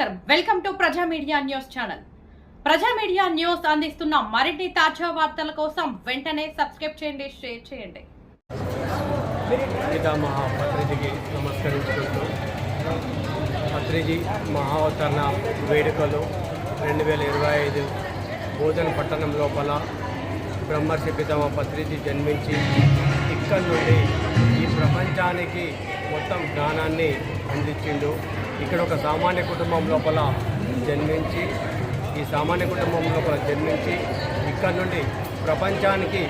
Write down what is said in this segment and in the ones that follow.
నమస్కారం. Welcome to Praja media news channel. Praja media news అందిస్తున్న మరిన్ని తాజా వార్తల కోసం వెంటనే సబ్స్క్రైబ్ చేయండి షేర్ చేయండి. పితామహ పత్రిజీకి నమస్కరించుకుంటూ పత్రిజీ మహావతరణ వేడుకలు రెండు వేల ఇరవై ఐదు బోధన పట్టణం లోపల బ్రహ్మర్షి పితామహ పత్రిజీ జన్మించి ఇక్కడి నుండి ఈ ప్రపంచానికి మొత్తం జ్ఞానాన్ని అందించిండు. ఇక్కడ ఒక సామాన్య కుటుంబం లోపల జన్మించి ఈ సామాన్య కుటుంబం లోపల జన్మించి ఇక్కడ నుండి ప్రపంచానికి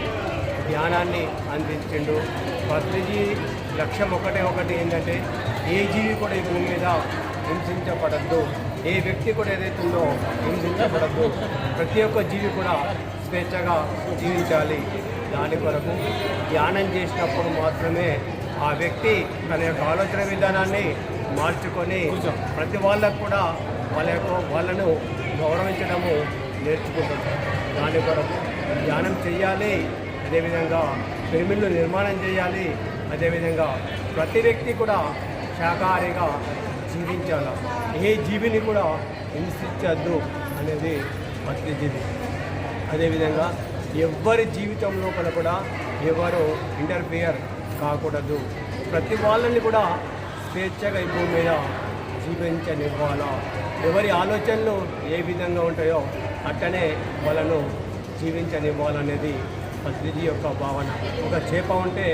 జ్ఞానాన్ని అందించిండు. పత్రిజీ లక్ష్యం ఒకటే ఒకటి ఏంటంటే ఏ జీవి కూడా ఈ భూమి మీద హింసించబడద్దు. ఏ వ్యక్తి కూడా ఏదైతే ఉందో హింసించబడద్దు. ప్రతి ఒక్క జీవి కూడా స్వేచ్ఛగా జీవించాలి. దాని కొరకు ధ్యానం చేసినప్పుడు మాత్రమే ఆ వ్యక్తి తన యొక్క ఆలోచన విధానాన్ని మార్చుకొని ప్రతి వాళ్ళకు కూడా వాళ్ళ యొక్క వాళ్ళను గౌరవించడము నేర్చుకుంటారు దాని కొరకు ధ్యానం చేయాలి అదేవిధంగా పిరమిడ్లు నిర్మాణం చేయాలి అదేవిధంగా ప్రతి వ్యక్తి కూడా శాకాహారిగా జీవించాలి? ఏ జీవిని కూడా హింసించద్దు అనేది పత్రిజీవి అదేవిధంగా ఎవ్వరి జీవితం లోపల కూడా ఎవరు ఇంటర్ఫియర్ కాకూడదు. ప్రతి వాళ్ళని కూడా స్వేచ్ఛగా ఈ భూమి మీద జీవించనివ్వాలా? ఎవరి ఆలోచనలు ఏ విధంగా ఉంటాయో అట్టనే వాళ్ళను జీవించనివ్వాలనేది పత్రిజీ యొక్క భావన. ఒక చేప ఉంటే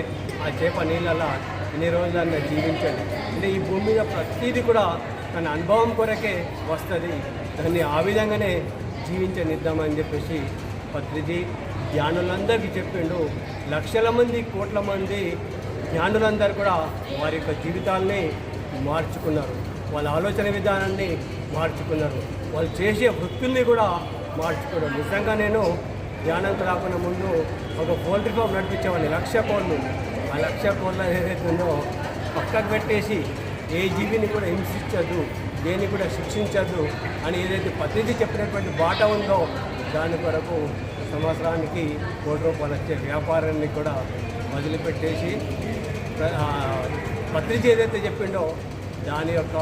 ఆ చేప నీళ్ళలా ఎన్ని రోజులన్నా జీవించండి అంటే ఈ భూమి మీద ప్రతిదీ కూడా తన అనుభవం కొరకే వస్తుంది. దాన్ని ఆ విధంగానే జీవించనిద్దామని చెప్పేసి పత్రిజీ ధ్యానులందరికీ చెప్పిండు. లక్షల మంది కోట్ల మంది జ్ఞానులందరూ కూడా వారి యొక్క జీవితాల్ని మార్చుకున్నారు. వాళ్ళ ఆలోచన విధానాన్ని మార్చుకున్నారు. వాళ్ళు చేసే వృత్తుల్ని కూడా మార్చుకున్నారు. నిజంగా నేను ధ్యానంతో రాకుండా ముందు ఒక పోల్ట్రీ ఫామ్ నడిపించేవాడిని. లక్ష కోళ్ళు. ఆ లక్ష కోళ్ళ ఏదైతే ఉందో పక్కకు పెట్టేసి ఏ జీవిని కూడా హింసించదు దేన్ని కూడా శిక్షించదు అని ఏదైతే ప్రతిదీ చెప్పినటువంటి బాట ఉందో దాని కొరకు సంవత్సరానికి కోటి రూపాయలు వచ్చే వ్యాపారాన్ని కూడా వదిలిపెట్టేసి పత్రిక ఏదైతే చెప్పిండో దాని యొక్క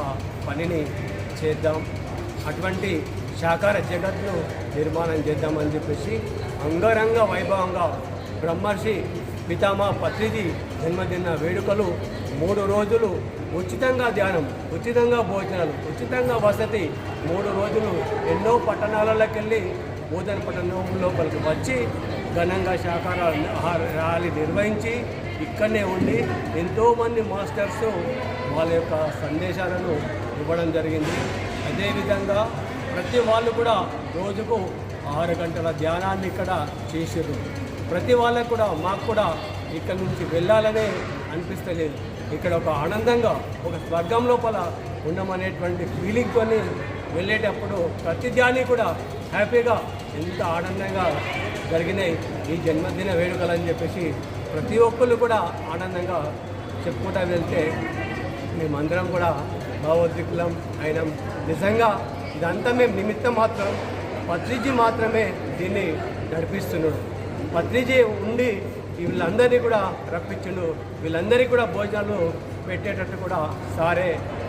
పనిని చేద్దాం. అటువంటి శాకార జగత్ను నిర్మాణం చేద్దామని చెప్పేసి అంగరంగ వైభవంగా బ్రహ్మర్షి పితామా పత్రిది జన్మదిన వేడుకలు మూడు రోజులు ఉచితంగా ధ్యానం ఉచితంగా భోజనాలు ఉచితంగా వసతి మూడు రోజులు ఎన్నో పట్టణాలలోకి వెళ్ళి బోధన పట్టణం లోపలికి వచ్చి ఘనంగా శాఖార ర్యాలీ నిర్వహించి ఇక్కడనే ఉండి ఎంతోమంది మాస్టర్స్ వాళ్ళ యొక్క సందేశాలను ఇవ్వడం జరిగింది. అదేవిధంగా ప్రతి వాళ్ళు కూడా రోజుకు ఆరు గంటల ధ్యానాన్ని ఇక్కడ చేసారు ప్రతి వాళ్ళకు కూడా మాకు కూడా ఇక్కడ నుంచి వెళ్ళాలనే అనిపిస్తలేదు. ఇక్కడ ఒక ఆనందంగా ఒక స్వర్గం లోపల ఉండమనేటువంటి ఫీలింగ్తో వెళ్ళేటప్పుడు ప్రతి ధ్యాని కూడా హ్యాపీగా ఎంత ఆనందంగా జరిగినాయి. ఈ జన్మదిన వేడుకలు అని చెప్పేసి ప్రతి ఒక్కళ్ళు కూడా ఆనందంగా చెప్పుకుంటా వెళ్తే మేమందరం కూడా భావోద్రికులం అయినాం. నిజంగా ఇదంతా మేము నిమిత్తం మాత్రం పత్రిజీ మాత్రమే దీన్ని నడిపిస్తున్నాడు. పత్రిజీ ఉండి వీళ్ళందరినీ కూడా రప్పించిండు. వీళ్ళందరికీ కూడా భోజనాలు పెట్టేటట్టు కూడా సారే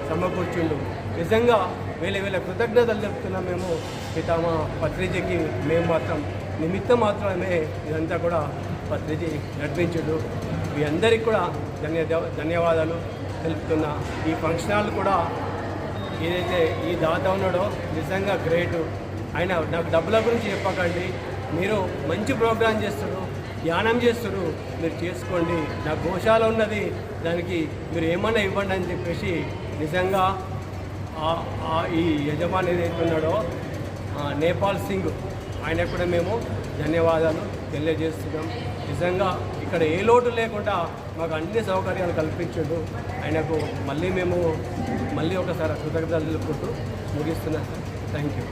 సమకూర్చుండు. నిజంగా వీళ్ళ వీళ్ళ కృతజ్ఞతలు చెప్తున్నాం మేము. పితామా పత్రిజీకి మేము మాత్రం. నిమిత్తం మాత్రమే ఇదంతా కూడా పత్రిజీ నడిపించుడు. మీ అందరికీ కూడా ధన్య ధన్యవాదాలు తెలుపుతున్నా. ఈ ఫంక్షన్ హాల్ కూడా ఏదైతే ఈ దాత ఉన్నాడో నిజంగా గ్రేటు. ఆయన నాకు డబ్బుల గురించి చెప్పకండి. మీరు మంచి ప్రోగ్రాం చేస్తారు ధ్యానం చేస్తారు మీరు చేసుకోండి. నా గోశాల ఉన్నది దానికి మీరు ఏమన్నా ఇవ్వండి అని చెప్పేసి నిజంగా ఆ- ఈ యజమాని ఏదైతే ఉన్నాడో నేపాల్ సింగ్ ఆయనకు కూడా మేము ధన్యవాదాలు తెలియజేస్తున్నాం. నిజంగా ఇక్కడ ఏ లోటు లేకుండా మాకు అన్ని సౌకర్యాలు కల్పించాడు. ఆయనకు మళ్ళీ మేము మళ్ళీ ఒకసారి కృతజ్ఞతలు తెలుపుకుంటూ ముగిస్తున్నాం. Sir thank you